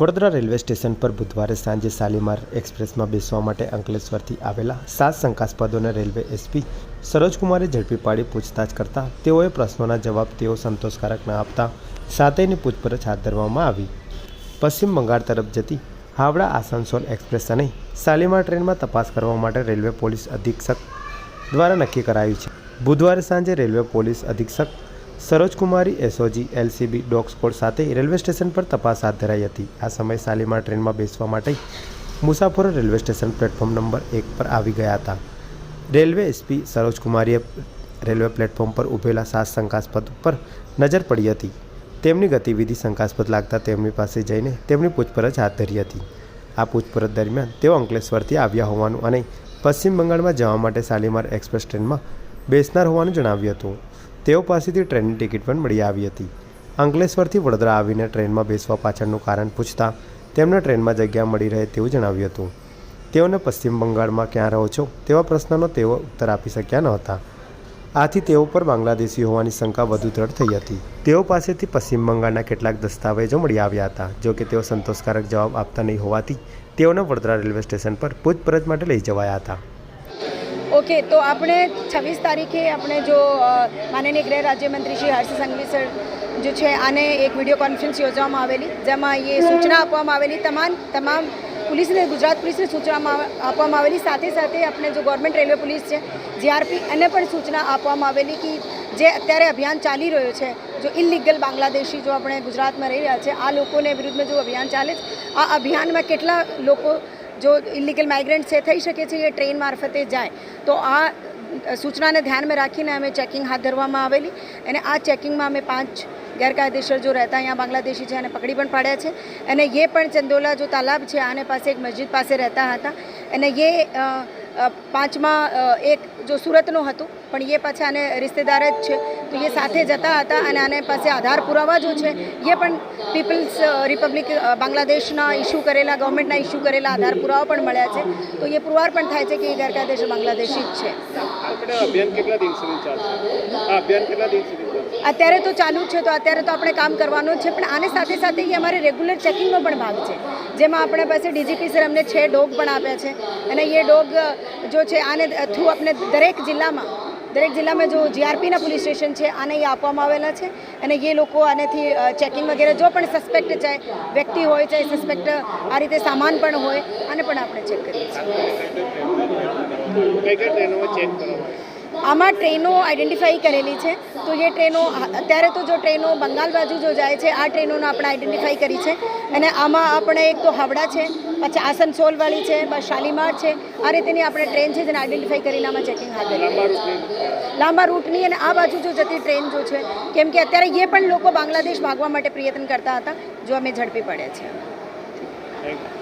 Vadodara railway station પર બુધવારે સાંજે શાલીમાર એક્સપ્રેસમાં બેસવા માટે અંકલેશ્વરથી આવેલા સાત શંકાસ્પદોને રેલવે એસપી સરોજકુમારે ઝડપી પાડી પૂછતાછ કરતા તેઓએ પ્રશ્નોના જવાબ તેઓ સંતોષકારક ન આપતા સાતેયની પૂછપરછ હાથ ધરવામાં આવી. પશ્ચિમ બંગાળ તરફ જતી હાવડા આસનસોલ એક્સપ્રેસ અને શાલીમાર ટ્રેનમાં તપાસ કરવા માટે રેલવે પોલીસ અધિક્ષક દ્વારા નક્કી કરાયું છે. બુધવારે સાંજે રેલવે પોલીસ અધિક્ષક Sarojkumari SOG LCB dog squad સાથે રેલવે સ્ટેશન પર તપાસ હાથ ધરાઈ હતી. આ સમયે શાલીમાર ટ્રેનમાં બેસવા માટે મુસાફરો રેલવે સ્ટેશન પ્લેટફોર્મ નંબર એક પર આવી ગયા હતા. રેલવે એસપી સરોજકુમારીએ રેલવે પ્લેટફોર્મ પર ઊભેલા સાત શંકાસ્પદ ઉપર નજર પડી હતી. તેમની ગતિવિધિ શંકાસ્પદ લાગતા તેમની પાસે જઈને તેમની પૂછપરછ હાથ ધરી હતી. આ પૂછપરછ દરમિયાન તેઓ અંકલેશ્વરથી આવ્યા હોવાનું અને પશ્ચિમ બંગાળમાં જવા માટે શાલીમાર એક્સપ્રેસ ટ્રેનમાં બેસનાર હોવાનું જણાવ્યું હતું. તેઓ પાસેથી ટ્રેનની ટિકિટ પણ મળી આવી હતી. અંકલેશ્વરથી વડોદરા આવીને ટ્રેનમાં બેસવા પાછળનું કારણ પૂછતા તેમને ટ્રેનમાં જગ્યા મળી રહે તેવું જણાવ્યું હતું. તેઓને પશ્ચિમ બંગાળમાં ક્યાં રહો છો? તેવા પ્રશ્નનો તેઓ ઉત્તર આપી શક્યા ન હતા. આથી તેઓ પર બાંગ્લાદેશી હોવાની શંકા વધુ દ્રઢ થઈ હતી. તેઓ પાસેથી પશ્ચિમ બંગાળના કેટલાક દસ્તાવેજો મળી આવ્યા હતા. જો કે તેઓ સંતોષકારક જવાબ આપતા નહીં હોવાથી તેઓને વડોદરા રેલવે સ્ટેશન પર પૂછપરછ માટે લઈ જવાયા હતા. ઓકે, તો આપણે છવ્વીસ તારીખે આપણે જો માનનીય ગૃહ રાજ્યમંત્રી શ્રી હર્ષ સંઘવી સર જે છે, આને એક વીડિયો કોન્ફરન્સ યોજવામાં આવેલી, જેમાં એ સૂચના આપવામાં આવેલી, તમામ તમામ પોલીસને, ગુજરાત પોલીસને સૂચનામાં આપવામાં આવેલી, સાથે સાથે આપણે જો ગવર્મેન્ટ રેલવે પોલીસ છે, જીઆરપી, એને પણ સૂચના આપવામાં આવેલી કે જે અત્યારે અભિયાન ચાલી રહ્યો છે, જો ઇલીગલ બાંગ્લાદેશી જો આપણે ગુજરાતમાં રહી રહ્યા છે, આ લોકોને વિરુદ્ધમાં જો અભિયાન ચાલે છે, આ અભિયાનમાં કેટલા લોકો જો ઇલીગલ માઇગ્રન્ટ છે થઈ શકે છે એ ટ્રેન મારફતે જાય. તો આ સૂચનાને ધ્યાનમાં રાખીને અમે ચેકિંગ હાથ ધરવામાં આવેલી. અને આ ચેકિંગમાં અમે પાંચ ગેરકાયદેસર જો રહેતા અહીંયા બાંગ્લાદેશી છે એને પકડી પણ પાડ્યા છે. અને એ પણ ચંદોલા જો તાલાબ છે, આને પાસે એક મસ્જિદ પાસે રહેતા હતા. અને એ પાંચમાં એક જો સુરતનું હતું પણ એ પાછા આને રિશ્તેદાર જ છે. તો એ સાથે જતા હતા અને આને પાસે આધાર પુરાવા જો છે એ પણ પીપલ્સ રિપબ્લિક બાંગ્લાદેશના ઇસ્યુ કરેલા ગવર્મેન્ટના ઇસ્યુ કરેલા આધાર પુરાવા પણ મળ્યા છે. તો એ પુરવાર પણ થાય છે કે એ ગેરકાયદેસર બાંગ્લાદેશી જ છે. અત્યારે તો ચાલુ જ છે તો અત્યારે તો આપણે કામ કરવાનું જ છે પણ આને સાથે સાથે એ અમારે રેગ્યુલર ચેકિંગનો પણ ભાગ છે. જેમાં આપણે પાસે ડીજીપી સર અમને છે ડોગ પણ આપ્યા છે. અને એ ડોગ જો છે આને થ્રુ આપણે દરેક જિલ્લામાં દરેક જિલ્લામાં જો જીઆરપીના પોલીસ સ્ટેશન છે, આને એ આપવામાં આવેલા છે. અને એ લોકો આનેથી ચેકિંગ વગેરે જો પણ સસ્પેક્ટ ચાહે, વ્યક્તિ હોય ચાહે સસ્પેક્ટ આ રીતે સામાન પણ હોય, આને પણ આપણે ચેક કરીએ છીએ. આમાં ટ્રેનો આઈડેન્ટિફાઈ કરેલી છે. તો એ ટ્રેનો અત્યારે તો જો ટ્રેનો બંગાળ બાજુ જો જાય છે આ ટ્રેનોને આપણે આઈડેન્ટિફાઈ કરી છે. અને આમાં આપણે એક તો હાવડા છે પછી આસનસોલવાળી છે બસ શાલીમાર છે. આ રીતેની આપણે ટ્રેન છે જેને આઈડેન્ટિફાઈ કરીને આમાં ચેકિંગ હાથ ધરી લાંબા રૂટની અને આ બાજુ જો જતી ટ્રેન જો છે કેમ કે અત્યારે એ પણ લોકો બાંગ્લાદેશ ભાગવા માટે પ્રયત્ન કરતા હતા જો અમે ઝડપી પડ્યા છે.